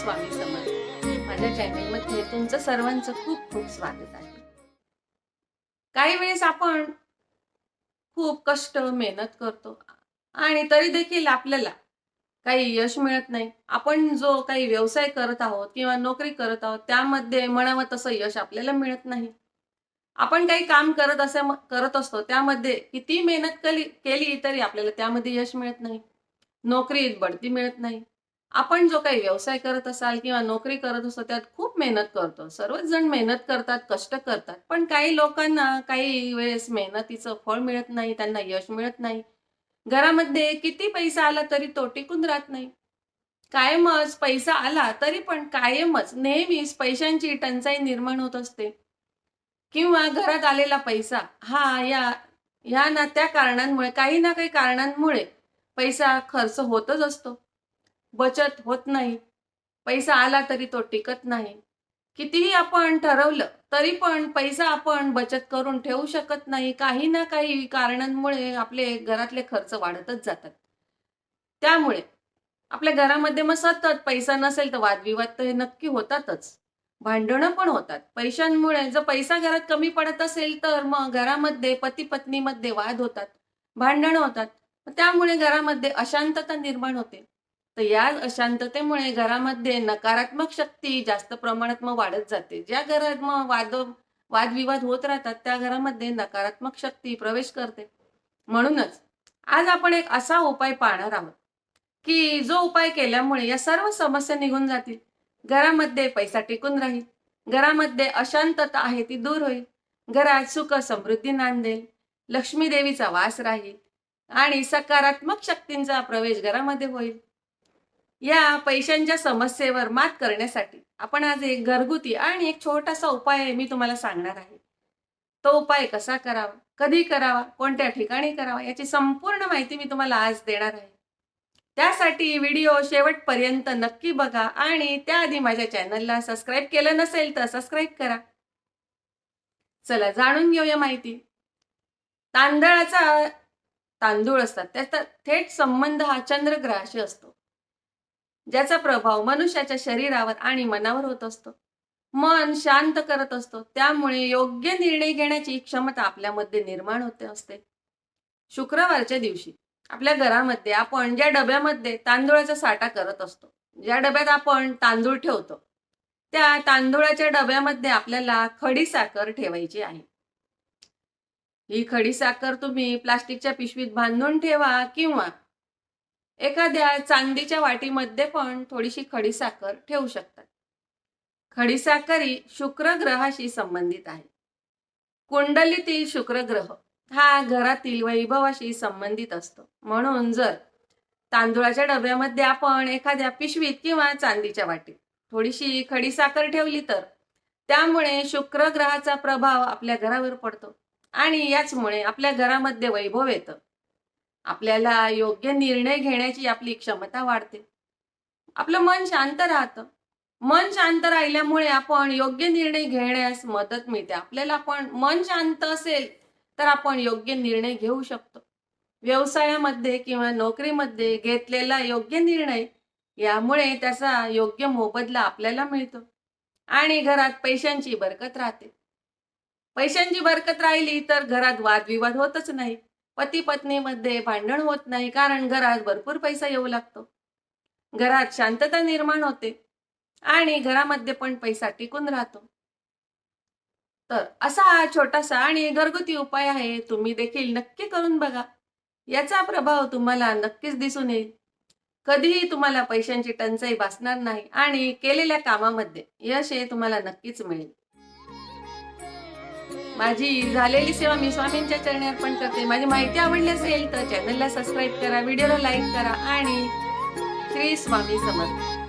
स्वामी समर्थ. माझ्या चॅनेलमध्ये तुमचं सर्वांचं खूप खूप स्वागत आहे. काही वेळेस आपण खूप कष्ट मेहनत करतो आणि तरी देखील आपल्याला काही यश मिळत नाही. आपण जो काही व्यवसाय करत आहोत किंवा नोकरी करत आहोत त्यामध्ये म्हणावं तसं यश आपल्याला मिळत नाही. आपण काही काम करत असे करत असतो त्यामध्ये किती मेहनत केली केली तरी आपल्याला त्यामध्ये यश मिळत नाही. नोकरीत बढती मिळत नाही. आपण जो काही व्यवसाय करत असाल किंवा नोकरी करत असतो त्यात खूप मेहनत करतो. सर्वच जण मेहनत करतात कष्ट करतात. पण काही लोकांना काही वेळेस मेहनतीचं फळ मिळत नाही त्यांना यश मिळत नाही. घरामध्ये किती पैसा आला तरी तो टिकून राहत नाही. कायमच पैसा आला तरी पण कायमच नेहमीच पैशांची टंचाई निर्माण होत असते. किंवा घरात आलेला पैसा हा या ह्या ना त्या कारणांमुळे काही ना काही कारणांमुळे पैसा खर्च होतच असतो. बचत होत नाही. पैसा आला तरी तो टिकत नाही. कितीही आपण ठरवलं तरी पण पैसा आपण बचत करून ठेवू शकत नाही. काही ना काही कारणांमुळे आपले घरातले खर्च वाढतच जातात. त्यामुळे आपल्या घरामध्ये मग सतत पैसा नसेल तर वादविवाद तर हे नक्की होतातच. भांडणं पण होतात. पैशांमुळे जर पैसा घरात कमी पडत असेल तर मग घरामध्ये पती पत्नीमध्ये वाद होतात भांडणं होतात. त्यामुळे घरामध्ये अशांतता निर्माण होते. तर या अशांततेमुळे घरामध्ये नकारात्मक शक्ती जास्त प्रमाणात मग वाढत जाते. ज्या घरात मग वाद वादविवाद होत राहतात त्या घरामध्ये नकारात्मक शक्ती प्रवेश करते. म्हणूनच आज आपण एक असा उपाय पाहणार आहोत की जो उपाय केल्यामुळे या सर्व समस्या निघून जातील. घरामध्ये पैसा टिकून राहील. घरामध्ये अशांतता आहे ती दूर होईल. घरात सुख समृद्धी नांदेल. लक्ष्मी देवीचा वास राहील. आणि सकारात्मक शक्तींचा प्रवेश घरामध्ये होईल. या पैशांच्या समस्येवर मात करण्यासाठी आपण आज एक घरगुती आणि एक छोटासा उपाय मी तुम्हाला सांगणार आहे. तो उपाय कसा करावा कधी करावा कोणत्या ठिकाणी करावा याची संपूर्ण माहिती मी तुम्हाला आज देणार आहे. त्यासाठी व्हिडिओ शेवटपर्यंत नक्की बघा आणि त्याआधी माझ्या चॅनलला सबस्क्राईब केलं नसेल तर सबस्क्राईब करा. चला जाणून घेऊया माहिती. तांदळाचा तांदूळ असतात त्याचा थेट संबंध हा चंद्रग्रहाशी असतो. ज्याचा प्रभाव मनुष्याच्या शरीरावर आणि मनावर होत असतो. मन शांत करत असतो. त्यामुळे योग्य निर्णय घेण्याची क्षमता आपल्यामध्ये निर्माण होते असते. शुक्रवारच्या दिवशी आपल्या घरामध्ये आपण ज्या डब्यामध्ये तांदूळाचा साठा करत असतो ज्या डब्यात आपण तांदूळ ठेवतो त्या तांदूळाच्या डब्यामध्ये आपल्याला खडी साखर ठेवायची आहे. ही खडी साखर तुम्ही प्लास्टिकच्या पिशवीत बांधून ठेवा किंवा एखाद्या चांदीच्या वाटीमध्ये पण थोडीशी खडी साखर ठेवू शकतात. खडी साखर ही शुक्र ग्रहाशी संबंधित आहे. कुंडलीतील शुक्र ग्रह हा घरातील वैभवाशी संबंधित असतो. म्हणून जर तांदूळाच्या डब्यामध्ये आपण एखाद्या पिशवीत किंवा चांदीच्या वाटीत थोडीशी खडी साखर ठेवली तर त्यामुळे शुक्र ग्रहाचा प्रभाव आपल्या घरावर पडतो आणि याचमुळे आपल्या घरामध्ये वैभव येतं. आपल्याला योग्य निर्णय घेण्याची आपली क्षमता वाढते. आपलं मन शांत राहतं. मन शांत राहिल्यामुळे आपण योग्य निर्णय घेण्यास मदत मिळते. आपल्याला आपण मन शांत असेल तर आपण योग्य निर्णय घेऊ शकतो. व्यवसायामध्ये किंवा नोकरीमध्ये घेतलेला योग्य निर्णय यामुळे त्याचा योग्य मोबदला आपल्याला मिळतो. आणि घरात पैशांची बरकत राहते. पैशांची बरकत राहिली तर घरात वादविवाद होतच नाही. पती पत्नीमध्ये भांडण होत नाही कारण घरात भरपूर पैसा येऊ लागतो. घरात शांतता निर्माण होते आणि घरामध्ये पण पैसा टिकून राहतो. तर असा हा छोटासा आणि घरगुती उपाय आहे तुम्ही देखील नक्की करून बघा. याचा प्रभाव तुम्हाला नक्कीच दिसून येईल. कधीही तुम्हाला पैशांची टंचाई भासणार नाही आणि केलेल्या कामामध्ये यश हे तुम्हाला नक्कीच मिळेल. माझी झालेली सेवा मी स्वामींच्या चरणी अर्पण करते. माझी माहिती आवडली असेल तर चॅनलला सबस्क्राईब करा व्हिडिओला लाईक करा आणि श्री स्वामी समर्थ.